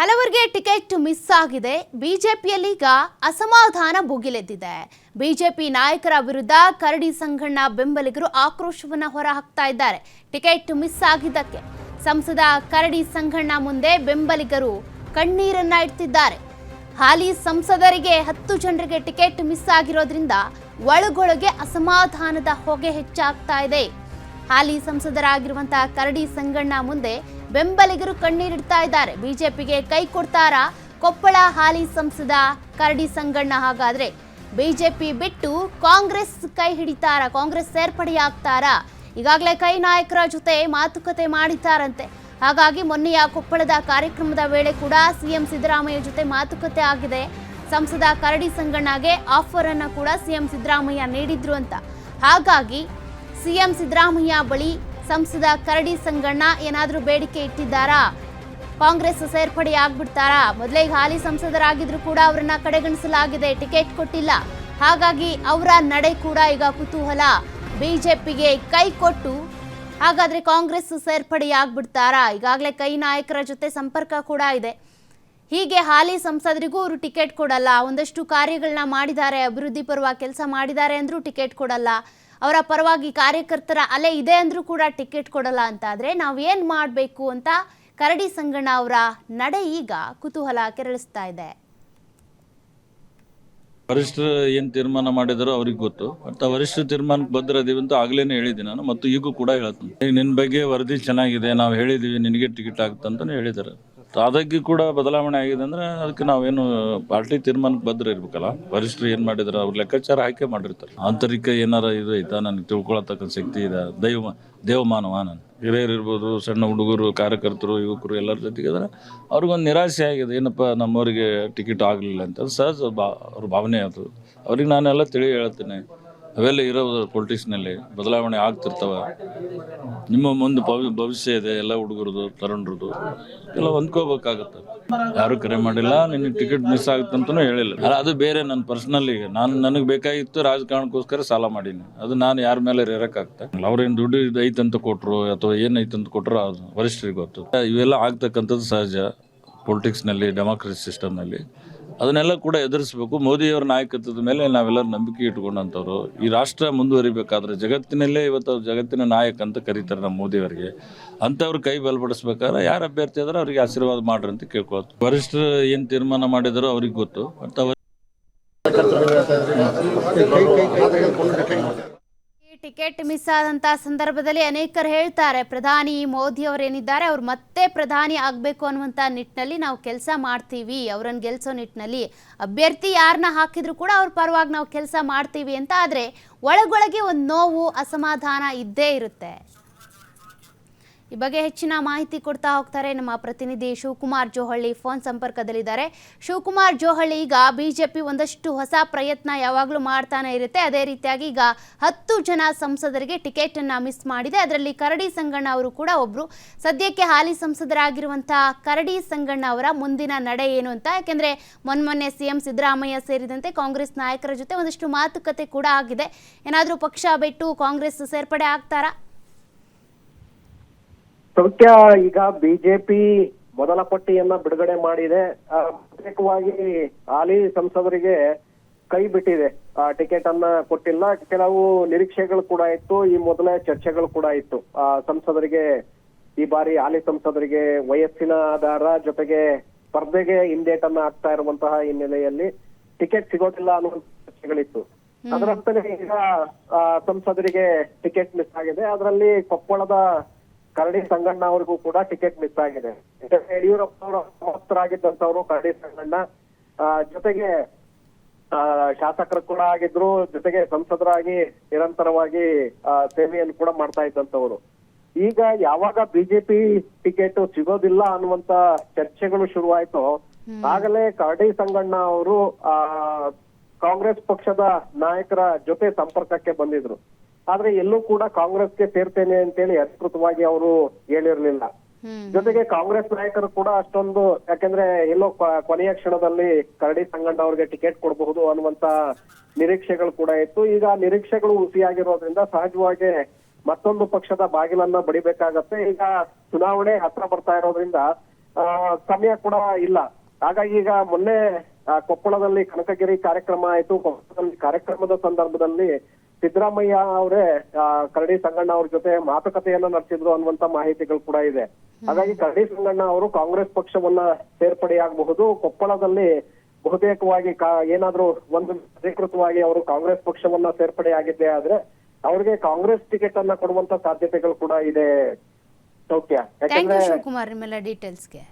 ಹಲವರಿಗೆ ticket miss ಆಗಿದೆ. ಬಿಜೆಪಿಯಲ್ಲಿ ಈಗ ಅಸಮಾಧಾನ ಭುಗಿಲೆದ್ದಿದೆ. ಬಿಜೆಪಿ ನಾಯಕರ ವಿರುದ್ಧ ಕರಡಿ ಸಂಘಣ್ಣ ಬೆಂಬಲಿಗರು ಆಕ್ರೋಶವನ್ನ ಹೊರಹಾಕ್ತಾ ಇದ್ದಾರೆ. ಟಿಕೆಟ್ ಮಿಸ್ ಆಗಿದ್ದಕ್ಕೆ ಸಂಸದ ಕರಡಿ ಸಂಘಣ್ಣ ಮುಂದೆ ಬೆಂಬಲಿಗರು ಕಣ್ಣೀರನ್ನ ಇಡ್ತಿದ್ದಾರೆ. ಹಾಲಿ ಸಂಸದರಿಗೆ ಹತ್ತು ಜನರಿಗೆ ಟಿಕೆಟ್ ಮಿಸ್ ಆಗಿರೋದ್ರಿಂದ ಒಳಗೊಳಗೆ ಅಸಮಾಧಾನದ ಹೊಗೆ ಹೆಚ್ಚಾಗ್ತಾ ಇದೆ. ಹಾಲಿ ಸಂಸದರಾಗಿರುವಂತಹ ಕರಡಿ ಸಂಗಣ್ಣ ಮುಂದೆ ಬೆಂಬಲಿಗರು ಕಣ್ಣೀರಿಡ್ತಾ ಇದ್ದಾರೆ. ಬಿಜೆಪಿಗೆ ಕೈ ಕೊಡ್ತಾರಾ? ಕೊಪ್ಪಳ ಹಾಲಿ ಸಂಸದ ಕರಡಿ ಸಂಗಣ್ಣ ಹಾಗಾದ್ರೆ ಬಿಜೆಪಿ ಬಿಟ್ಟು ಕಾಂಗ್ರೆಸ್ ಕೈ ಹಿಡಿತಾರಾ? ಕಾಂಗ್ರೆಸ್ ಸೇರ್ಪಡೆಯಾಗ್ತಾರಾ ಈಗಾಗಲೇ ಕೈ ನಾಯಕರ ಜೊತೆ ಮಾತುಕತೆ ಮಾಡಿದ್ದಾರಂತೆ. ಹಾಗಾಗಿ ಮೊನ್ನೆಯ ಕೊಪ್ಪಳದ ಕಾರ್ಯಕ್ರಮದ ವೇಳೆ ಕೂಡ ಸಿಎಂ ಸಿದ್ದರಾಮಯ್ಯ ಜೊತೆ ಮಾತುಕತೆ ಆಗಿದೆ. ಸಂಸದ ಕರಡಿ ಸಂಗಣ್ಣಗೆ ಆಫರ್ ಅನ್ನು ಕೂಡ ಸಿಎಂ ಸಿದ್ದರಾಮಯ್ಯ ನೀಡಿದ್ರು ಅಂತ. ಹಾಗಾಗಿ ಸಿಎಂ ಸಿದ್ದರಾಮಯ್ಯ ಬಳಿ ಸಂಸದ ಕರಡಿ ಸಂಗಣ್ಣ ಏನಾದರೂ ಬೇಡಿಕೆ ಇಟ್ಟಿದ್ದಾರಾ? ಕಾಂಗ್ರೆಸ್ ಸೇರ್ಪಡೆ ಆಗ್ಬಿಡ್ತಾರಾ? ಮೊದಲೇ ಹಾಲಿ ಸಂಸದರಾಗಿದ್ರು ಕೂಡ ಅವರನ್ನ ಕಡೆಗಣಿಸಲಾಗಿದೆ, ಟಿಕೆಟ್ ಕೊಟ್ಟಿಲ್ಲ. ಹಾಗಾಗಿ ಅವರ ನಡೆ ಕೂಡ ಈಗ ಕುತೂಹಲ. ಬಿಜೆಪಿಗೆ ಕೈ ಕೊಟ್ಟು ಹಾಗಾದ್ರೆ ಕಾಂಗ್ರೆಸ್ ಸೇರ್ಪಡೆ ಆಗ್ಬಿಡ್ತಾರಾ? ಈಗಾಗಲೇ ಕೈ ನಾಯಕರ ಜೊತೆ ಸಂಪರ್ಕ ಕೂಡ ಇದೆ. ಹೀಗೆ ಹಾಲಿ ಸಂಸದರಿಗೂ ಅವರು ಟಿಕೆಟ್ ಕೊಡಲ್ಲ. ಒಂದಷ್ಟು ಕಾರ್ಯಗಳನ್ನ ಮಾಡಿದ್ದಾರೆ, ಅಭಿವೃದ್ಧಿ ಪರವಾಗಿ ಕೆಲಸ ಮಾಡಿದ್ದಾರೆ ಅಂದ್ರೂ ಟಿಕೆಟ್ ಕೊಡಲ್ಲ. ಅವರ ಪರವಾಗಿ ಕಾರ್ಯಕರ್ತರ ಅಲೆ ಇದೆ ಅಂದ್ರೂ ಕೂಡ ಟಿಕೆಟ್ ಕೊಡಲ್ಲ ಅಂತಾದರೆ ನಾವು ಏನು ಮಾಡಬೇಕು ಅಂತ ಕರಡಿ ಸಂಗಣ್ಣ ಅವರ ನಡೆ ಈಗ ಕುತೂಹಲ ಕೆರಳಿಸ್ತಾ ಇದೆ. ವರಿಷ್ಠರು ಏನು ತೀರ್ಮಾನ ಮಾಡಿದಾರೋ ಅವ್ರಿಗೆ ಗೊತ್ತು. ಮತ್ತು ವರಿಷ್ಠ ತೀರ್ಮಾನಕ್ಕೆ ಬದ್ಧರದೀವಿ ಅಂತ ಆಗ್ಲೇನೆ ಹೇಳಿದ್ದೀನಿ ನಾನು, ಮತ್ತು ಈಗೂ ಕೂಡ ಹೇಳ್ತೀನಿ. ಈಗ ನಿನ್ನ ಬಗ್ಗೆ ವರದಿ ಚೆನ್ನಾಗಿದೆ, ನಾವು ಹೇಳಿದೀವಿ, ನಿನಗೆ ಟಿಕೆಟ್ ಆಗುತ್ತೆ ಅಂತಲೂ ಹೇಳಿದ್ದಾರೆ ಅದಕ್ಕೆ ಕೂಡ ಬದಲಾವಣೆ ಆಗಿದೆ ಅಂದ್ರೆ ಅದಕ್ಕೆ ನಾವೇನು ಪಾರ್ಟಿ ತೀರ್ಮಾನಕ್ಕೆ ಬದ್ಧ ಇರ್ಬೇಕಲ್ಲ? ವರಿಷ್ಠರು ಏನು ಮಾಡಿದ್ರೆ, ಅವ್ರ ಲೆಕ್ಕಾಚಾರ ಆಯ್ಕೆ ಮಾಡಿರ್ತಾರೆ. ಆಂತರಿಕ ಏನಾರ ಇದು ಐತಾ ನನಗೆ ತಿಳ್ಕೊಳತಕ್ಕ ಶಕ್ತಿ ಇದೆ. ದೈವ, ದೇವಮಾನವ ನಾನು. ಹಿರಿಯರು ಇರ್ಬೋದು, ಸಣ್ಣ ಹುಡುಗರು, ಕಾರ್ಯಕರ್ತರು, ಯುವಕರು ಎಲ್ಲರ ಜೊತೆಗೆ ಇದ್ದಾರೆ ಅವ್ರಿಗೊಂದು ನಿರಾಸೆ ಆಗಿದೆ. ಏನಪ್ಪ ನಮ್ಮವರಿಗೆ ಟಿಕೆಟ್ ಆಗಲಿಲ್ಲ ಅಂತ. ಸಹಜ ಬಾ, ಅವ್ರ ಭಾವನೆ ಅದು. ಅವ್ರಿಗೆ ನಾನೆಲ್ಲ ತಿಳಿ ಹೇಳ್ತೇನೆ. ಅವೆಲ್ಲ ಇರೋದು ಪೊಲಿಟಿಕ್ಸ್ನಲ್ಲಿ ಬದಲಾವಣೆ ಆಗ್ತಿರ್ತವೆ. ನಿಮ್ಮ ಮುಂದೆ ಭವಿ, ಭವಿಷ್ಯ ಇದೆ, ಎಲ್ಲ ಹುಡುಗರದು, ತರುಣರದು, ಎಲ್ಲ ಹೊಂದ್ಕೋಬೇಕಾಗತ್ತೆ. ಯಾರು ಕರೆ ಮಾಡಿಲ್ಲ, ನಿನ್ನ ಟಿಕೆಟ್ ಮಿಸ್ ಆಗುತ್ತಂತನೂ ಹೇಳಿಲ್ಲ. ಅಲ್ಲ, ಅದು ಬೇರೆ ನನ್ನ ಪರ್ಸನಲ್ ಈಗ. ನಾನು ನನಗೆ ಬೇಕಾಗಿತ್ತು ರಾಜಕಾರಣಕ್ಕೋಸ್ಕರ ಸಾಲ ಮಾಡೀನಿ. ಅದು ನಾನು ಯಾರ ಮೇಲೆ ಇರೋಕ್ಕಾಗ್ತೆ ಅವ್ರೇನು ದುಡ್ಡು ಇದು ಐತಂತ ಕೊಟ್ಟರು ಅಥವಾ ಅಂತ ಕೊಟ್ಟರು ಅದು ವರಿಷ್ಠರಿಗೆ ಗೊತ್ತು. ಇವೆಲ್ಲ ಆಗ್ತಕ್ಕಂಥದ್ದು ಸಹಜ ಪೊಲಿಟಿಕ್ಸ್ನಲ್ಲಿ ಡೆಮಾಕ್ರಸಿ ಸಿಸ್ಟಮ್ನಲ್ಲಿ ಅದನ್ನೆಲ್ಲ ಕೂಡ ಎದುರಿಸಬೇಕು. ಮೋದಿಯವರ ನಾಯಕತ್ವದ ಮೇಲೆ ನಾವೆಲ್ಲರೂ ನಂಬಿಕೆ ಇಟ್ಕೊಂಡಂಥವ್ರು ಈ ರಾಷ್ಟ್ರ ಮುಂದುವರಿಬೇಕಾದ್ರೆ ಜಗತ್ತಿನಲ್ಲೇ ಇವತ್ತು ಜಗತ್ತಿನ ನಾಯಕ ಅಂತ ಕರೀತಾರೆ ನಮ್ಮ ಮೋದಿಯವರಿಗೆ ಅಂಥವ್ರ ಕೈ ಬಲಪಡಿಸ್ಬೇಕಾದ್ರೆ ಯಾರು ಅಭ್ಯರ್ಥಿ ಆದ್ರೆ ಅವರಿಗೆ ಆಶೀರ್ವಾದ ಮಾಡ್ರಿ ಅಂತ ಕೇಳ್ಕೊಳ್ತು ವರಿಷ್ಠರು ಏನು ತೀರ್ಮಾನ ಮಾಡಿದಾರೋ ಅವ್ರಿಗೆ ಗೊತ್ತು. ಮತ್ತು ಟಿಕೆಟ್ ಮಿಸ್ ಆದಂತ ಸಂದರ್ಭದಲ್ಲಿ ಅನೇಕರು ಹೇಳ್ತಾರೆ, ಪ್ರಧಾನಿ ಮೋದಿ ಅವರೇನಿದ್ದಾರೆ, ಅವ್ರು ಮತ್ತೆ ಪ್ರಧಾನಿ ಆಗಬೇಕು ಅನ್ನುವಂಥ ನಿಟ್ಟಿನಲ್ಲಿ ನಾವು ಕೆಲಸ ಮಾಡ್ತೀವಿ. ಅವರನ್ನು ಗೆಲ್ಸೋ ನಿಟ್ಟಿನಲ್ಲಿ ಅಭ್ಯರ್ಥಿ ಯಾರನ್ನ ಹಾಕಿದ್ರು ಕೂಡ ಅವ್ರ ಪರವಾಗಿ ನಾವು ಕೆಲಸ ಮಾಡ್ತೀವಿ ಅಂತ. ಆದರೆ ಒಳಗೊಳಗೆ ಒಂದು ನೋವು, ಅಸಮಾಧಾನ ಇದ್ದೇ ಇರುತ್ತೆ. ಈ ಬಗ್ಗೆ ಹೆಚ್ಚಿನ ಮಾಹಿತಿ ಕೊಡ್ತಾ ಹೋಗ್ತಾರೆ ನಮ್ಮ ಪ್ರತಿನಿಧಿ ಶಿವಕುಮಾರ್ ಜೋಹಳ್ಳಿ ಫೋನ್ ಸಂಪರ್ಕದಲ್ಲಿದ್ದಾರೆ. ಶಿವಕುಮಾರ್ ಜೋಹಳ್ಳಿ, ಈಗ ಬಿಜೆಪಿ ಒಂದಷ್ಟು ಹೊಸ ಪ್ರಯತ್ನ ಯಾವಾಗಲೂ ಮಾಡ್ತಾನೆ ಇರುತ್ತೆ. ಅದೇ ರೀತಿಯಾಗಿ ಈಗ ಹತ್ತು ಜನ ಸಂಸದರಿಗೆ ಟಿಕೆಟ್ ಅನ್ನ ಮಿಸ್ ಮಾಡಿದೆ. ಅದರಲ್ಲಿ ಕರಡಿ ಸಂಗಣ್ಣ ಅವರು ಕೂಡ ಒಬ್ರು. ಸದ್ಯಕ್ಕೆ ಹಾಲಿ ಸಂಸದರಾಗಿರುವಂತಹ ಕರಡಿ ಸಂಗಣ್ಣ ಅವರ ಮುಂದಿನ ನಡೆ ಏನು ಅಂತ, ಯಾಕೆಂದ್ರೆ ಮೊನ್ಮೊನ್ನೆ ಸಿಎಂ ಸಿದ್ದರಾಮಯ್ಯ ಸೇರಿದಂತೆ ಕಾಂಗ್ರೆಸ್ ನಾಯಕರ ಜೊತೆ ಒಂದಷ್ಟು ಮಾತುಕತೆ ಕೂಡ ಆಗಿದೆ. ಏನಾದರೂ ಪಕ್ಷ ಬಿಟ್ಟು ಕಾಂಗ್ರೆಸ್ ಸೇರ್ಪಡೆ ಆಗ್ತಾರಾ? ಸೌಖ್ಯ ಈಗ ಬಿಜೆಪಿ ಮೊದಲ ಪಟ್ಟಿಯನ್ನ ಬಿಡುಗಡೆ ಮಾಡಿದೆ. ಪ್ರತ್ಯೇಕವಾಗಿ ಹಾಲಿ ಸಂಸದರಿಗೆ ಕೈ ಬಿಟ್ಟಿದೆ. ಆ ಟಿಕೆಟ್ ಅನ್ನ ಕೊಟ್ಟಿಲ್ಲ. ಕೆಲವು ನಿರೀಕ್ಷೆಗಳು ಕೂಡ ಇತ್ತು. ಈ ಮೊದಲೇ ಚರ್ಚೆಗಳು ಕೂಡ ಇತ್ತು. ಆ ಸಂಸದರಿಗೆ ಈ ಬಾರಿ ಹಾಲಿ ಸಂಸದರಿಗೆ ವಯಸ್ಸಿನ ಆಧಾರ ಜೊತೆಗೆ ಸ್ಪರ್ಧೆಗೆ ಹಿಂದೇಟನ್ನ ಆಗ್ತಾ ಇರುವಂತಹ ಹಿನ್ನೆಲೆಯಲ್ಲಿ ಟಿಕೆಟ್ ಸಿಗೋದಿಲ್ಲ ಅನ್ನೋ ಚರ್ಚೆಗಳಿತ್ತು. ಅದರಂತೆ ಈಗ ಆ, ಸಂಸದರಿಗೆ ಟಿಕೆಟ್ ಮಿಸ್ ಆಗಿದೆ. ಅದರಲ್ಲಿ ಕೊಪ್ಪಳದ ಕರಡಿ ಸಂಗಣ್ಣ ಅವ್ರಿಗೂ ಕೂಡ ಟಿಕೆಟ್ ಮಿಸ್ ಆಗಿದೆ. ಯಡಿಯೂರಪ್ಪ ಅವರು ಸಮರ್ಥರಾಗಿದ್ದಂತವ್ರು ಕರಡಿ ಸಂಗಣ್ಣ ಆ, ಜೊತೆಗೆ ಆ, ಶಾಸಕರು ಕೂಡ ಆಗಿದ್ರು ಜೊತೆಗೆ ಸಂಸದರಾಗಿ ನಿರಂತರವಾಗಿ ಆ, ಸೇವೆಯನ್ನು ಕೂಡ ಮಾಡ್ತಾ ಇದ್ದಂತವ್ರು ಈಗ ಯಾವಾಗ ಬಿಜೆಪಿ ಟಿಕೆಟ್ ಸಿಗೋದಿಲ್ಲ ಅನ್ನುವಂತ ಚರ್ಚೆಗಳು ಶುರುವಾಯ್ತು ಆಗಲೇ ಕರಡಿ ಸಂಗಣ್ಣ ಅವರು ಆ ಕಾಂಗ್ರೆಸ್ ಪಕ್ಷದ ನಾಯಕರ ಜೊತೆ ಸಂಪರ್ಕಕ್ಕೆ ಬಂದಿದ್ರು. ಆದ್ರೆ ಎಲ್ಲೂ ಕೂಡ ಕಾಂಗ್ರೆಸ್ಗೆ ಸೇರ್ತೇನೆ ಅಂತೇಳಿ ಅಧಿಕೃತವಾಗಿ ಅವರು ಹೇಳಿರ್ಲಿಲ್ಲ. ಜೊತೆಗೆ ಕಾಂಗ್ರೆಸ್ ನಾಯಕರು ಕೂಡ ಅಷ್ಟೊಂದು ಯಾಕಂದ್ರೆ ಎಲ್ಲೋ ಕೊನೆಯ ಕ್ಷಣದಲ್ಲಿ ಕರಡಿ ಸಂಗಣ್ಣ ಅವ್ರಿಗೆ ಟಿಕೆಟ್ ಕೊಡಬಹುದು ಅನ್ನುವಂತ ನಿರೀಕ್ಷೆಗಳು ಕೂಡ ಇತ್ತು. ಈಗ ನಿರೀಕ್ಷೆಗಳು ಹುಸಿಯಾಗಿರೋದ್ರಿಂದ ಸಹಜವಾಗಿ ಮತ್ತೊಂದು ಪಕ್ಷದ ಬಾಗಿಲನ್ನ ಬಡಿಬೇಕಾಗತ್ತೆ. ಈಗ ಚುನಾವಣೆ ಹತ್ರ ಬರ್ತಾ ಇರೋದ್ರಿಂದ ಆ, ಸಮಯ ಕೂಡ ಇಲ್ಲ. ಹಾಗಾಗಿ ಈಗ ಮೊನ್ನೆ ಕೊಪ್ಪಳದಲ್ಲಿ ಕನಕಗಿರಿ ಕಾರ್ಯಕ್ರಮ ಆಯ್ತು. ಕೊಪ್ಪಳದಲ್ಲಿ ಕಾರ್ಯಕ್ರಮದ ಸಂದರ್ಭದಲ್ಲಿ ಸಿದ್ದರಾಮಯ್ಯ ಅವರೇ ಆ, ಕರಡಿ ಸಂಗಣ್ಣ ಅವ್ರ ಜೊತೆ ಮಾತುಕತೆಯನ್ನ ನಡೆಸಿದ್ರು ಅನ್ನುವಂತ ಮಾಹಿತಿಗಳು ಕೂಡ ಇದೆ. ಹಾಗಾಗಿ ಕರಡಿ ಸಂಗಣ್ಣ ಅವರು ಕಾಂಗ್ರೆಸ್ ಪಕ್ಷವನ್ನ ಸೇರ್ಪಡೆಯಾಗಬಹುದು ಕೊಪ್ಪಳದಲ್ಲಿ ಬಹುತೇಕವಾಗಿ ಏನಾದ್ರೂ ಒಂದು ಅಧಿಕೃತವಾಗಿ ಅವರು ಕಾಂಗ್ರೆಸ್ ಪಕ್ಷವನ್ನ ಸೇರ್ಪಡೆಯಾಗಿದ್ದೇ ಆದ್ರೆ ಅವ್ರಿಗೆ ಕಾಂಗ್ರೆಸ್ ಟಿಕೆಟ್ ಅನ್ನ ಕೊಡುವಂತ ಸಾಧ್ಯತೆಗಳು ಕೂಡ ಇದೆ. ಸೌಖ್ಯ. ಯಾಕಂದ್ರೆ ಶಿವಕುಮಾರ್ ನಿಮ್ಮೆಲ್ಲ ಡೀಟೇಲ್ಸ್ಗೆ